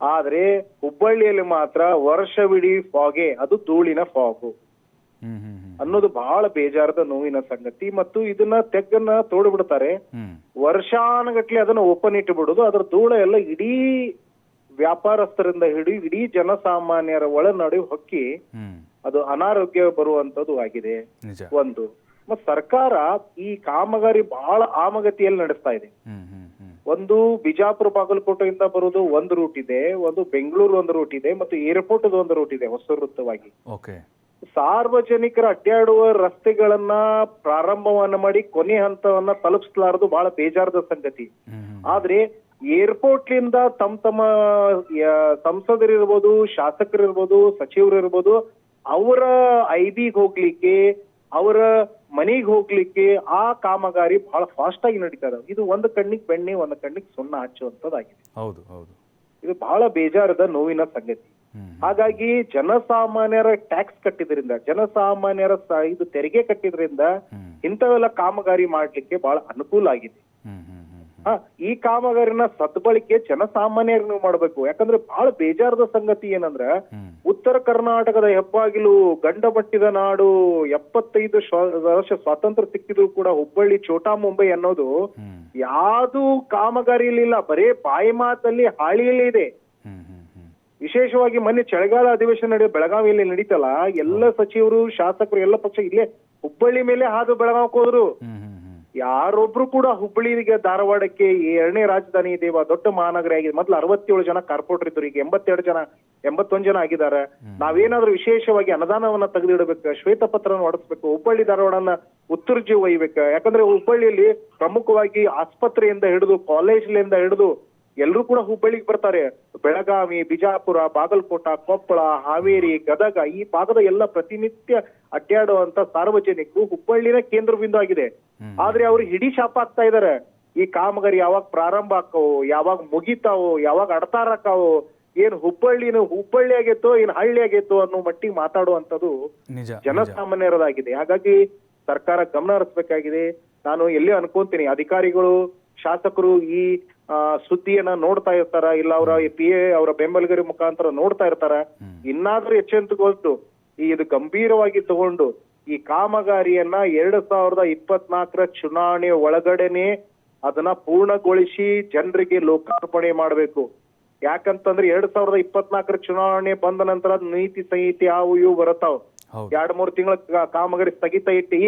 ಆದ್ರೆ ಹುಬ್ಬಳ್ಳಿಯಲ್ಲಿ ಮಾತ್ರ ವರ್ಷವಿಡೀ ಫಾಗೆ ಅದು ಧೂಳಿನ ಫಾಗು ಅನ್ನೋದು ಬಹಳ ಬೇಜಾರದ ನೋವಿನ ಸಂಗತಿ. ಮತ್ತು ಇದನ್ನ ತೆಗ್ಗನ್ನ ತೋಡ್ಬಿಡ್ತಾರೆ. ವರ್ಷಾನುಗಟ್ಲೆ ಅದನ್ನ ಓಪನ್ ಇಟ್ಟು ಬಿಡುದು ಅದ್ರ ಧೂಳ ಎಲ್ಲ ಇಡೀ ವ್ಯಾಪಾರಸ್ಥರಿಂದ ಹಿಡಿ ಇಡೀ ಜನಸಾಮಾನ್ಯರ ಒಳನಡೆ ಹೊಕ್ಕಿ ಅದು ಅನಾರೋಗ್ಯ ಬರುವಂತದ್ದು ಆಗಿದೆ. ಒಂದು. ಮತ್ ಸರ್ಕಾರ ಈ ಕಾಮಗಾರಿ ಬಹಳ ಆಮಗತಿಯಲ್ಲಿ ನಡೆಸ್ತಾ ಇದೆ. ಒಂದು ಬಿಜಾಪುರ ಬಾಗಲಕೋಟೆಯಿಂದ ಬರೋದು ಒಂದು ರೂಟ್ ಇದೆ ಒಂದು ಬೆಂಗಳೂರು ಒಂದು ರೂಟ್ ಇದೆ ಮತ್ತು ಏರ್ಪೋರ್ಟ್ ಒಂದು ರೂಟ್ ಇದೆ ಹೊಸ ವೃತ್ತವಾಗಿ ಸಾರ್ವಜನಿಕರ ಅಡ್ಡಾಡುವ ರಸ್ತೆಗಳನ್ನ ಪ್ರಾರಂಭವನ್ನ ಮಾಡಿ ಕೊನೆ ಹಂತವನ್ನ ತಲುಪಿಸಲಾರದು ಬಹಳ ಬೇಜಾರದ ಸಂಗತಿ. ಹ್ಞೂ ಹ್ಞೂ ಲಿಂದ ತಮ್ಮ ತಮ್ಮ ಸಂಸದರಿರ್ಬೋದು ಶಾಸಕರಿರ್ಬೋದು ಸಚಿವರಿರ್ಬೋದು ಅವರ ಐಬಿಗ್ ಹೋಗ್ಲಿಕ್ಕೆ ಅವರ ಮನೆಗೆ ಹೋಗ್ಲಿಕ್ಕೆ ಆ ಕಾಮಗಾರಿ ಬಹಳ ಫಾಸ್ಟ್ ಆಗಿ ನಡೀತಾ ಇದಾವೆ. ಇದು ಒಂದು ಕಣ್ಣಿಗೆ ಬೆಣ್ಣೆ ಒಂದು ಕಣ್ಣಿಗೆ ಸುಣ್ಣ ಹಚ್ಚುವಂತದ್ದಾಗಿದೆ ಹೌದು ಹೌದು. ಇದು ಬಹಳ ಬೇಜಾರದ ನೋವಿನ ಸಂಗತಿ. ಹಾಗಾಗಿ ಜನಸಾಮಾನ್ಯರ ಟ್ಯಾಕ್ಸ್ ಕಟ್ಟಿದ್ರಿಂದ ಜನಸಾಮಾನ್ಯರ ಇದು ತೆರಿಗೆ ಕಟ್ಟಿದ್ರಿಂದ ಇಂಥವೆಲ್ಲ ಕಾಮಗಾರಿ ಮಾಡ್ಲಿಕ್ಕೆ ಬಹಳ ಅನುಕೂಲ ಆಗಿದೆ. ಈ ಕಾಮಗಾರಿನ ಸದ್ಬಳಕೆ ಜನಸಾಮಾನ್ಯರನ್ನು ಮಾಡ್ಬೇಕು. ಯಾಕಂದ್ರೆ ಬಹಳ ಬೇಜಾರದ ಸಂಗತಿ ಏನಂದ್ರ ಉತ್ತರ ಕರ್ನಾಟಕದ ಹೆಬ್ಬಾಗಿಲು ಗಂಡ ಮಟ್ಟಿದ ನಾಡು ಎಪ್ಪತ್ತೈದು ವರ್ಷ ಸ್ವಾತಂತ್ರ್ಯ ಸಿಕ್ಕಿದ್ರು ಕೂಡ ಹುಬ್ಬಳ್ಳಿ ಛೋಟಾ ಮುಂಬೈ ಅನ್ನೋದು ಯಾವುದು ಕಾಮಗಾರಿಯಲ್ಲಿಲ್ಲ ಬರೇ ಬಾಯಿ ಮಾತಲ್ಲಿ ಹಾಳಿಯಲ್ಲಿ ಇದೆ. ವಿಶೇಷವಾಗಿ ಮೊನ್ನೆ ಚಳಿಗಾಲ ಅಧಿವೇಶನ ನಡೆ ಬೆಳಗಾವಿಯಲ್ಲಿ ನಡೀತಲ್ಲ ಎಲ್ಲ ಸಚಿವರು ಶಾಸಕರು ಎಲ್ಲ ಪಕ್ಷ ಇಲ್ಲೇ ಹುಬ್ಬಳ್ಳಿ ಮೇಲೆ ಹಾದು ಬೆಳಗಾವಕ್ಕೆ ಹೋದ್ರು. ಯಾರೊಬ್ರು ಕೂಡ ಹುಬ್ಬಳ್ಳಿಗೆ ಧಾರವಾಡಕ್ಕೆ ಈ ಎರಡನೇ ರಾಜಧಾನಿ ಇದೆ ದೊಡ್ಡ ಮಹಾನಗರ ಆಗಿದೆ. ಮೊದಲು ಅರವತ್ತೇಳು ಜನ ಕಾರ್ಪೊರೇಟರ್ ಇದ್ರು ಈಗ ಎಂಬತ್ತೆರಡು ಜನ ಎಂಬತ್ತೊಂದ್ ಜನ ಆಗಿದ್ದಾರೆ. ನಾವೇನಾದ್ರೂ ವಿಶೇಷವಾಗಿ ಅನುದಾನವನ್ನ ತೆಗೆದಿಡಬೇಕು ಶ್ವೇತಪತ್ರನ ಹೊಡಿಸ್ಬೇಕು ಹುಬ್ಬಳ್ಳಿ ಧಾರವಾಡನ ಉತ್ತರ್ಜಿ ಒಯ್ಬೇಕು. ಯಾಕಂದ್ರೆ ಹುಬ್ಬಳ್ಳಿಯಲ್ಲಿ ಪ್ರಮುಖವಾಗಿ ಆಸ್ಪತ್ರೆಯಿಂದ ಹಿಡಿದು ಕಾಲೇಜ್ಲಿಂದ ಹಿಡಿದು ಎಲ್ಲರೂ ಕೂಡ ಹುಬ್ಬಳ್ಳಿಗೆ ಬರ್ತಾರೆ. ಬೆಳಗಾವಿ ಬಿಜಾಪುರ ಬಾಗಲಕೋಟ ಕೊಪ್ಪಳ ಹಾವೇರಿ ಗದಗ ಈ ಭಾಗದ ಎಲ್ಲ ಪ್ರತಿನಿತ್ಯ ಅಡ್ಡಾಡುವಂತ ಸಾರ್ವಜನಿಕರು ಹುಬ್ಬಳ್ಳಿನ ಕೇಂದ್ರ ಬಿಂದು ಆಗಿದೆ ಆದ್ರೆ ಅವ್ರು ಹಿಡಿ ಶಾಪ ಆಗ್ತಾ ಇದಾರೆ. ಈ ಕಾಮಗಾರಿ ಯಾವಾಗ ಪ್ರಾರಂಭ ಆಕ್ಕವು ಯಾವಾಗ ಮುಗಿತಾವು ಯಾವಾಗ ಅಡ್ತಾರಕ್ಕಾವೋ ಏನ್ ಹುಬ್ಬಳ್ಳಿನ ಹುಬ್ಬಳ್ಳಿ ಆಗೈತೋ ಏನ್ ಹಳ್ಳಿ ಆಗೈತೋ ಅನ್ನೋ ಮಟ್ಟಿಗೆ ಮಾತಾಡುವಂತದ್ದು ಜನಸಾಮಾನ್ಯರದಾಗಿದೆ ಹಾಗಾಗಿ ಸರ್ಕಾರ ಗಮನ ಹರಿಸಬೇಕಾಗಿದೆ. ನಾನು ಎಲ್ಲಿ ಅನ್ಕೊಂತೀನಿ ಅಧಿಕಾರಿಗಳು ಶಾಸಕರು ಈ ಸುದ್ದಿಯನ್ನ ನೋಡ್ತಾ ಇರ್ತಾರ, ಇಲ್ಲ ಅವರ ಪಿ ಎ ಅವರ ಬೆಂಬಲಿಗರ ಮುಖಾಂತರ ನೋಡ್ತಾ ಇರ್ತಾರ. ಇನ್ನಾದ್ರೂ ಎಚ್ಚೆತ್ತುಗೊಳ್ತು ಈ ಇದು ಗಂಭೀರವಾಗಿ ತಗೊಂಡು, ಈ ಕಾಮಗಾರಿಯನ್ನ ಎರಡ್ ಸಾವಿರದ ಇಪ್ಪತ್ನಾಲ್ಕರ ಚುನಾವಣೆ ಒಳಗಡೆನೆ ಅದನ್ನ ಪೂರ್ಣಗೊಳಿಸಿ ಜನರಿಗೆ ಲೋಕಾರ್ಪಣೆ ಮಾಡಬೇಕು. ಯಾಕಂತಂದ್ರೆ ಎರಡ್ ಸಾವಿರದ ಇಪ್ಪತ್ನಾಲ್ಕರ ಚುನಾವಣೆ ಬಂದ ನಂತರ ನೀತಿ ಸಂಹಿತೆ ಅವು ಇವು ಬರತಾವ್ ಎರಡ್ ಮೂರ್ ತಿಂಗಳ ಕಾಮಗಾರಿ ಸ್ಥಗಿತ ಇಟ್ಟಿ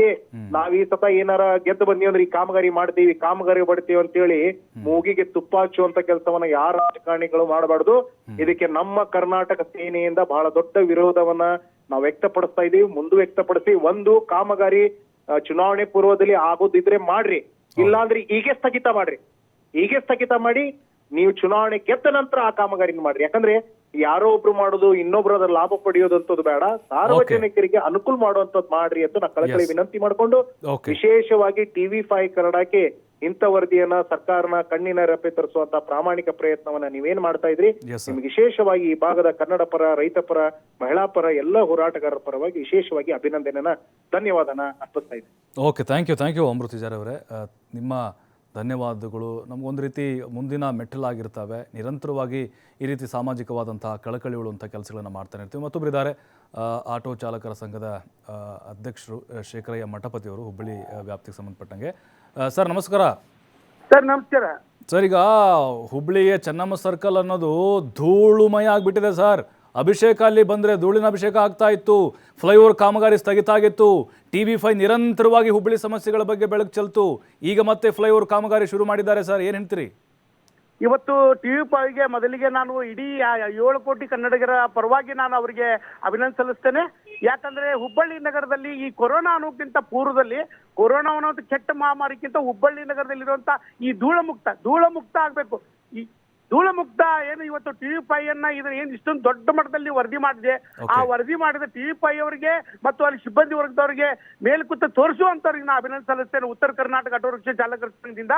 ನಾವ್ ಈ ಸತ ಏನಾರ ಗೆದ್ದು ಬಂದೀವಿ ಅಂದ್ರೆ ಈ ಕಾಮಗಾರಿ ಮಾಡ್ತೀವಿ ಕಾಮಗಾರಿ ಬಡ್ತೀವಿ ಅಂತೇಳಿ ಮೂಗಿಗೆ ತುಪ್ಪ ಹಚ್ಚುವಂತ ಕೆಲಸವನ್ನ ಯಾರ ರಾಜಕಾರಣಿಗಳು ಮಾಡಬಾರ್ದು. ಇದಕ್ಕೆ ನಮ್ಮ ಕರ್ನಾಟಕ ಸೇನೆಯಿಂದ ಬಹಳ ದೊಡ್ಡ ವಿರೋಧವನ್ನ ನಾವು ವ್ಯಕ್ತಪಡಿಸ್ತಾ ಇದೀವಿ. ಮುಂದೆ ವ್ಯಕ್ತಪಡಿಸಿ ಒಂದು ಕಾಮಗಾರಿ ಚುನಾವಣೆ ಪೂರ್ವದಲ್ಲಿ ಆಗೋದಿದ್ರೆ ಮಾಡ್ರಿ. ಇಲ್ಲಾಂದ್ರೆ ಈಗೇ ಸ್ಥಗಿತ ಮಾಡ್ರಿ. ಈಗೇ ಸ್ಥಗಿತ ಮಾಡಿ ನೀವು ಚುನಾವಣೆ ಗೆದ್ದ ನಂತರ ಆ ಕಾಮಗಾರಿನ ಮಾಡ್ರಿ. ಯಾಕಂದ್ರೆ ಯಾರೋ ಒಬ್ರು ಮಾಡೋದು ಇನ್ನೊಬ್ರು ಅದ್ರ ಲಾಭ ಪಡೆಯೋದಂತದ್ದು ಬೇಡ. ಸಾರ್ವಜನಿಕರಿಗೆ ಅನುಕೂಲ ಮಾಡುವಂತದ್ದು ಮಾಡ್ರಿ ಅಂತ ನಾ ಕಳಕಳಿ ವಿನಂತಿ ಮಾಡ್ಕೊಂಡು ವಿಶೇಷವಾಗಿ ಟಿವಿ ಫೈವ್ ಕನ್ನಡಕ್ಕೆ ಇಂಥ ವರದಿಯನ್ನ ಸರ್ಕಾರನ ಕಣ್ಣಿನ ರೆಪ್ಪೆ ತರಿಸುವಂತ ಪ್ರಾಮಾಣಿಕ ಪ್ರಯತ್ನವನ್ನ ನೀವೇನ್ ಮಾಡ್ತಾ ಇದ್ರಿ? ನಿಮ್ಗೆ ವಿಶೇಷವಾಗಿ ಈ ಭಾಗದ ಕನ್ನಡ ಪರ ರೈತ ಪರ ಮಹಿಳಾ ಪರ ಎಲ್ಲ ಹೋರಾಟಗಾರರ ಪರವಾಗಿ ವಿಶೇಷವಾಗಿ ಅಭಿನಂದನೆನ ಧನ್ಯವಾದನ ಅರ್ಪಿಸ್ತಾ ಇದ್ದೀನಿ. Okay thank you thank you Amrit ಅವರೇ. ನಿಮ್ಮ ಧನ್ಯವಾದಗಳು. ನಮಗೊಂದು ರೀತಿ ಮುಂದಿನ ಮೆಟ್ಟಲಾಗಿರ್ತವೆ. ನಿರಂತರವಾಗಿ ಈ ರೀತಿ ಸಾಮಾಜಿಕವಾದಂತಹ ಕಳಕಳಿಗಳು ಅಂತ ಕೆಲಸಗಳನ್ನು ಮಾಡ್ತಾನೆ ಇರ್ತೀವಿ. ಮತ್ತೊಬ್ಬರಿದ್ದಾರೆ ಆಟೋ ಚಾಲಕರ ಸಂಘದ ಅಧ್ಯಕ್ಷರು ಶೇಖರಯ್ಯ ಶೇಖರಯ್ಯ ಮಠಪತಿಯವರು ಹುಬ್ಬಳ್ಳಿ ವ್ಯಾಪ್ತಿಗೆ ಸಂಬಂಧಪಟ್ಟಂಗೆ. ಸರ್ ನಮಸ್ಕಾರ. ಸರ್ ನಮಸ್ಕಾರ. ಸರ್ ಈಗ ಹುಬ್ಬಳ್ಳಿಯ ಚೆನ್ನಮ್ಮ ಸರ್ಕಲ್ ಅನ್ನೋದು ಧೂಳುಮಯ ಆಗಿಬಿಟ್ಟಿದೆ ಸರ್. ಅಭಿಷೇಕ ಅಲ್ಲಿ ಬಂದರೆ ಧೂಳಿನ ಅಭಿಷೇಕ ಆಗ್ತಾ ಇತ್ತು. ಫ್ಲೈಓವರ್ ಕಾಮಗಾರಿ ಸ್ಥಗಿತ ಆಗಿತ್ತು. ಟಿ ವಿ ಫೈ ನಿರಂತರವಾಗಿ ಹುಬ್ಬಳ್ಳಿ ಸಮಸ್ಯೆಗಳ ಬಗ್ಗೆ ಬೆಳಕು ಚೆಲ್ತು. ಈಗ ಮತ್ತೆ ಫ್ಲೈಓವರ್ ಕಾಮಗಾರಿ ಶುರು ಮಾಡಿದ್ದಾರೆ ಸರ್, ಏನು ಹೇಳ್ತೀರಿ? ಇವತ್ತು ಟಿ ವಿ ಫೈವ್ಗೆ ಮೊದಲಿಗೆ ನಾನು ಇಡೀ ಏಳು ಕೋಟಿ ಕನ್ನಡಿಗರ ಪರವಾಗಿ ನಾನು ಅವರಿಗೆ ಅಭಿನಂದನೆ ಸಲ್ಲಿಸ್ತೇನೆ. ಯಾಕಂದ್ರೆ ಹುಬ್ಬಳ್ಳಿ ನಗರದಲ್ಲಿ ಈ ಕೊರೋನಾ ಅನ್ನೋಕ್ಕಿಂತ ಪೂರ್ವದಲ್ಲಿ ಕೊರೋನಾ ಅನ್ನೋದು ಕೆಟ್ಟ ಮಹಾಮಾರಿಗಿಂತ ಹುಬ್ಬಳ್ಳಿ ನಗರದಲ್ಲಿರುವಂತ ಈ ಧೂಳ ಮುಕ್ತ ಧೂಳ ಮುಕ್ತ ಆಗ್ಬೇಕು. ಈ ಧೂಳ ಮುಕ್ತ ಏನು ಇವತ್ತು ಟಿವಿ ಪೈ ಅನ್ನ ಇದನ್ನ ಏನು ಇಷ್ಟೊಂದು ದೊಡ್ಡ ಮಟ್ಟದಲ್ಲಿ ವರದಿ ಮಾಡಿದೆ. ಆ ವರದಿ ಮಾಡಿದ ಟಿವಿ ಪೈ ಅವರಿಗೆ ಮತ್ತು ಅಲ್ಲಿ ಸಿಬ್ಬಂದಿ ವರ್ಗದವರಿಗೆ ಮೇಲ್ಕುತ್ತ ತೋರಿಸುವಂತವ್ರಿಗೆ ನಾ ಅಭಿನಂದನೆ ಸಲ್ಲಿಸ್ತೇನೆ. ಉತ್ತರ ಕರ್ನಾಟಕ ಆಟೋ ರಿಕ್ಷಾ ಚಾಲಕರ ಸಂಘದಿಂದ.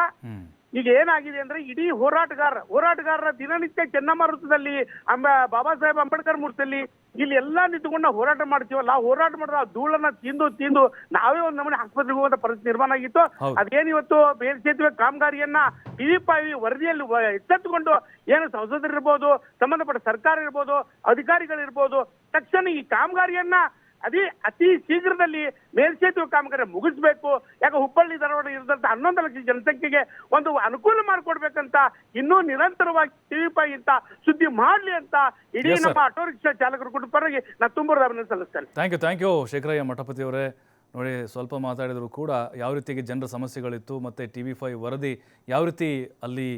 ಈಗ ಏನಾಗಿದೆ ಅಂದ್ರೆ ಇಡೀ ಹೋರಾಟಗಾರ ಹೋರಾಟಗಾರರ ದಿನನಿತ್ಯ ಚೆನ್ನಮ್ಮ ವೃತ್ತದಲ್ಲಿ ಅಂಬ ಬಾಬಾ ಸಾಹೇಬ್ ಅಂಬೇಡ್ಕರ್ ಮೂರ್ತಿಯಲ್ಲಿ ಇಲ್ಲಿ ಎಲ್ಲಾ ನಿಂತುಕೊಂಡು ನಾವು ಹೋರಾಟ ಮಾಡ್ತೀವಲ್ಲ ಆ ಹೋರಾಟ ಮಾಡಿದ್ರೆ ಆ ಧೂಳನ್ನ ತಿಂದು ತಿಂದು ನಾವೇ ಒಂದು ನಮೂನೆ ಆಸ್ಪತ್ರೆಗೆ ಹೋಗುವಂತ ಪರಿಸ್ಥಿತಿ ನಿರ್ಮಾಣ ಆಗಿತ್ತು. ಅದೇನು ಇವತ್ತು ಬೇರೆ ಸೇತುವೆ ಕಾಮಗಾರಿಯನ್ನ ಪಿವಿಪಾಯಿ ಪಾವಿ ವರದಿಯಲ್ಲಿ ವ- ಎಚ್ಚೆತ್ತುಕೊಂಡು ಏನು ಸಂಸದರಿರ್ಬೋದು ಸಂಬಂಧಪಟ್ಟ ಸರ್ಕಾರ ಇರ್ಬೋದು ಅಧಿಕಾರಿಗಳಿರ್ಬೋದು ತಕ್ಷಣ ಈ ಕಾಮಗಾರಿಯನ್ನ ಅದೇ ಅತಿ ಶೀಘ್ರದಲ್ಲಿ ಮೇಲ್ಸೇತುವೆ ಕಾಮಗಾರಿ ಮುಗಿಸ್ಬೇಕು. ಯಾಕೆ ಹುಬ್ಬಳ್ಳಿ ಧಾರವಾಡ ಇರದಂತ ಹನ್ನೊಂದು ಲಕ್ಷ ಜನಸಂಖ್ಯೆಗೆ ಒಂದು ಅನುಕೂಲ ಮಾಡಿಕೊಡ್ಬೇಕಂತ ಇನ್ನೂ ನಿರಂತರವಾಗಿ ಟಿವಿ ಪೈ ಇಂತ ಸುದ್ದಿ ಮಾಡಲಿ ಅಂತ ಇಡೀ ನಮ್ಮ ಆಟೋ ರಿಕ್ಷಾ ಚಾಲಕರ ಪರವಾಗಿ ನಾನು ತುಂಬ ಅಭಿನಂದನೆ ಸಲ್ಲಿಸ್ತೇನೆ. Thank you thank you Shekharayya ಮಠಪತಿಯವರೇ. ನೋಡಿ ಸ್ವಲ್ಪ ಮಾತಾಡಿದರೂ ಕೂಡ ಯಾವ ರೀತಿಗೆ ಜನರ ಸಮಸ್ಯೆಗಳಿತ್ತು ಮತ್ತು ಟಿ ವಿ ಫೈ ವರದಿ ಯಾವ ರೀತಿ ಅಲ್ಲಿ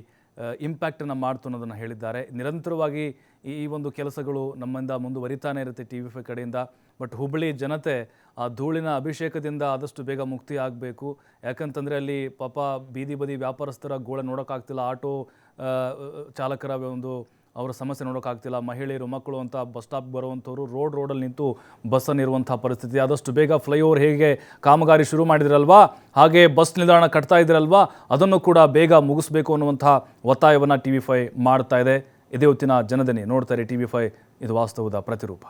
ಇಂಪ್ಯಾಕ್ಟನ್ನು ಮಾಡ್ತು ಅನ್ನೋದನ್ನು ಹೇಳಿದ್ದಾರೆ. ನಿರಂತರವಾಗಿ ಈ ಒಂದು ಕೆಲಸಗಳು ನಮ್ಮಿಂದ ಮುಂದುವರಿತಾನೆ ಇರುತ್ತೆ ಟಿ ವಿ ಕಡೆಯಿಂದ. ಬಟ್ ಹುಬ್ಬಳ್ಳಿ ಜನತೆ ಆ ಧೂಳಿನ ಅಭಿಷೇಕದಿಂದ ಆದಷ್ಟು ಬೇಗ ಮುಕ್ತಿ ಆಗಬೇಕು. ಯಾಕಂತಂದರೆ ಅಲ್ಲಿ ಪಾಪ ಬೀದಿ ಬದಿ ವ್ಯಾಪಾರಸ್ಥರ ಗೋಳ ನೋಡೋಕ್ಕಾಗ್ತಿಲ್ಲ. ಆಟೋ ಚಾಲಕರ ಒಂದು ಅವರ ಸಮಸ್ಯೆ ನೋಡೋಕ್ಕಾಗ್ತಿಲ್ಲ. ಮಹಿಳೆಯರು, ಮಕ್ಕಳು ಅಂತ ಬಸ್ ಸ್ಟಾಪ್ ಬರುವಂಥವ್ರು ರೋಡ್ ರೋಡಲ್ಲಿ ನಿಂತು ಬಸ್ಸನ್ನು ಇರುವಂಥ ಪರಿಸ್ಥಿತಿ. ಆದಷ್ಟು ಬೇಗ ಫ್ಲೈಓವರ್ ಹೇಗೆ ಕಾಮಗಾರಿ ಶುರು ಮಾಡಿದ್ರಲ್ವಾ? ಹಾಗೆ ಬಸ್ ನಿಲ್ದಾಣ ಕಟ್ತಾ ಇದ್ರಲ್ವಾ ಅದನ್ನು ಕೂಡ ಬೇಗ ಮುಗಿಸ್ಬೇಕು ಅನ್ನುವಂಥ ಒತ್ತಾಯವನ್ನು ಟಿ ವಿ ಫೈ ಮಾಡ್ತಾ ಇದೆ. ಇದೇ ಹೊತ್ತಿನ ಜನದನಿ ನೋಡ್ತಾರೆ ಟಿ ವಿ ಫೈ ಇದು ವಾಸ್ತವದ ಪ್ರತಿರೂಪ.